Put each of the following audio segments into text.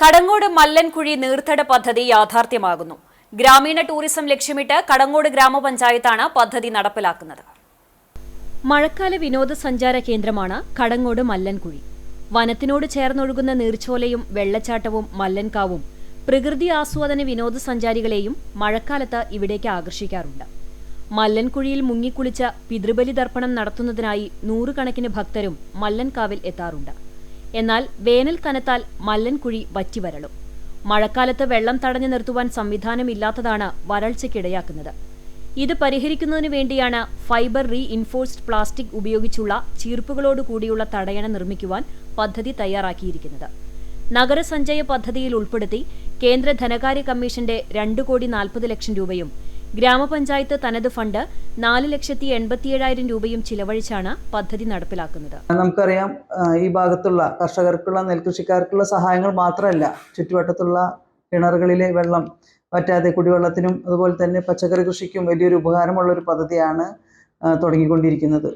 കടങ്ങോട് മല്ലൻകുഴി നീർത്തട പദ്ധതി യാഥാർത്ഥ്യമാകുന്നു. ഗ്രാമീണ ടൂറിസം ലക്ഷ്യമിട്ട് കടങ്ങോട് ഗ്രാമപഞ്ചായത്താണ് പദ്ധതി നടപ്പിലാക്കുന്നത്. മഴക്കാല വിനോദസഞ്ചാര കേന്ദ്രമാണ് കടങ്ങോട് മല്ലൻകുഴി. വനത്തിനോട് ചേർന്നൊഴുകുന്ന നീർച്ചോലയും വെള്ളച്ചാട്ടവും മല്ലൻകാവും പ്രകൃതി ആസ്വാദന വിനോദസഞ്ചാരികളെയും മഴക്കാലത്ത് ഇവിടേക്ക് ആകർഷിക്കാറുണ്ട്. മല്ലൻകുഴിയിൽ മുങ്ങിക്കുളിച്ച പിതൃബലി തർപ്പണം നടത്തുന്നതിനായി നൂറുകണക്കിന് ഭക്തരും മല്ലൻകാവിൽ എത്താറുണ്ട്. എന്നാൽ വേനൽ കനത്താൽ മല്ലൻകുഴി വറ്റിവരളും. മഴക്കാലത്ത് വെള്ളം തടഞ്ഞു നിർത്തുവാൻ സംവിധാനമില്ലാത്തതാണ് വരൾച്ചയ്ക്കിടയാക്കുന്നത്. ഇത് പരിഹരിക്കുന്നതിനു വേണ്ടിയാണ് ഫൈബർ റീ ഇൻഫോഴ്സ്ഡ് പ്ലാസ്റ്റിക് ഉപയോഗിച്ചുള്ള ചീർപ്പുകളോട് കൂടിയുള്ള തടയണ നിർമ്മിക്കുവാൻ പദ്ധതി തയ്യാറാക്കിയിരിക്കുന്നത്. നഗരസഞ്ചയ പദ്ധതിയിൽ ഉൾപ്പെടുത്തി കേന്ദ്ര ധനകാര്യ കമ്മീഷന്റെ രണ്ട് കോടി നാൽപ്പത് ലക്ഷം രൂപയും ഗ്രാമപഞ്ചായത്ത് തനത് ഫണ്ട് നാല് ലക്ഷത്തി എൺപത്തിയേഴായിരം രൂപയും ചിലവഴിച്ചാണ് പദ്ധതി നടപ്പിലാക്കുന്നത്. നമുക്കറിയാം ഈ ഭാഗത്തുള്ള കർഷകർക്കുള്ള നെൽകൃഷിക്കാർക്കുള്ള സഹായങ്ങൾ മാത്രമല്ല. ചുറ്റുവട്ടത്തുള്ള കിണറുകളിലെ വെള്ളം വറ്റാതെ കുടിവെള്ളത്തിനും അതുപോലെ തന്നെ പച്ചക്കറി കൃഷിക്കും വലിയൊരു ഉപകാരമുള്ള ഒരു പദ്ധതിയാണ് തുടങ്ങിക്കൊണ്ടിരിക്കുന്നത്.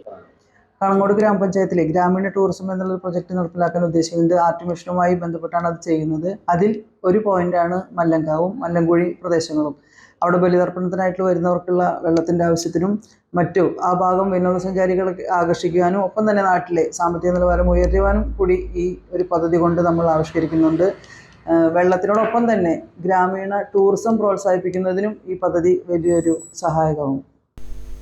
കണങ്ങോട് ഗ്രാമപഞ്ചായത്തിലെ ഗ്രാമീണ ടൂറിസം എന്നുള്ള പ്രൊജക്ട് നടപ്പിലാക്കാൻ ഉദ്ദേശിക്കുന്നത് ആർട്ട് മിഷനുമായി ബന്ധപ്പെട്ടാണ് അത് ചെയ്യുന്നത്. അതിൽ ഒരു പോയിന്റാണ് മല്ലങ്കാവും മല്ലങ്കുഴി പ്രദേശങ്ങളും. അവിടെ ബലിതർപ്പണത്തിനായിട്ട് വരുന്നവർക്കുള്ള വെള്ളത്തിന്റെ ആവശ്യത്തിനും മറ്റു ആ ഭാഗം വിനോദസഞ്ചാരികളെ ആകർഷിക്കുവാനും ഒപ്പം തന്നെ നാട്ടിലെ സാമ്പത്തിക നിലവാരം ഉയർത്തുവാനും കൂടി ഈ ഒരു പദ്ധതി കൊണ്ട് നമ്മൾ ആവിഷ്കരിക്കുന്നുണ്ട്. വെള്ളത്തിനോടൊപ്പം തന്നെ ഗ്രാമീണ ടൂറിസം പ്രോത്സാഹിപ്പിക്കുന്നതിനും ഈ പദ്ധതി വലിയൊരു സഹായകമാവും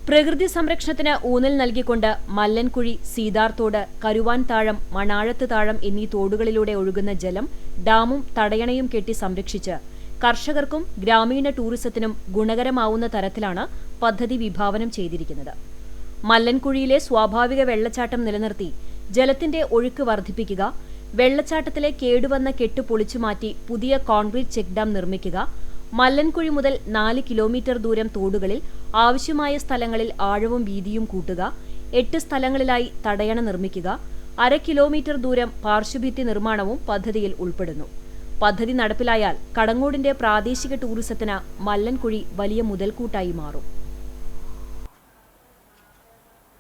പ്രകൃതി സംരക്ഷണത്തിന് ഊന്നൽ നൽകിക്കൊണ്ട് മല്ലൻകുഴി സീതാർത്തോട് കരുവാൻ താഴം മണാഴത്ത് താഴം എന്നീ തോടുകളിലൂടെ ഒഴുകുന്ന ജലം ഡാമും തടയണയും കെട്ടി സംരക്ഷിച്ച് കർഷകർക്കും ഗ്രാമീണ ടൂറിസത്തിനും ഗുണകരമാവുന്ന തരത്തിലാണ് പദ്ധതി വിഭാവനം ചെയ്തിരിക്കുന്നത്. മല്ലൻകുഴിയിലെ സ്വാഭാവിക വെള്ളച്ചാട്ടം നിലനിർത്തി ജലത്തിന്റെ ഒഴുക്ക് വർദ്ധിപ്പിക്കുക വെള്ളച്ചാട്ടത്തിലെ കേടുവന്ന കെട്ട് പൊളിച്ചുമാറ്റി പുതിയ കോൺക്രീറ്റ് ചെക്ക് ഡാം നിർമ്മിക്കുക മല്ലൻകുഴി മുതൽ നാല് കിലോമീറ്റർ ദൂരം തോടുകളിൽ ആവശ്യമായ സ്ഥലങ്ങളിൽ ആഴവും വീതിയും കൂട്ടുക എട്ട് സ്ഥലങ്ങളിലായി തടയണ നിർമ്മിക്കുക അര കിലോമീറ്റർ ദൂരം പാർശ്വഭിത്തി നിർമ്മാണവും പദ്ധതിയിൽ ഉൾപ്പെടുന്നു. പദ്ധതി നടപ്പിലായാൽ കടങ്ങോടിന്റെ പ്രാദേശിക ടൂറിസത്തിന് മല്ലൻകുഴി വലിയ മുതൽക്കൂട്ടായി മാറും.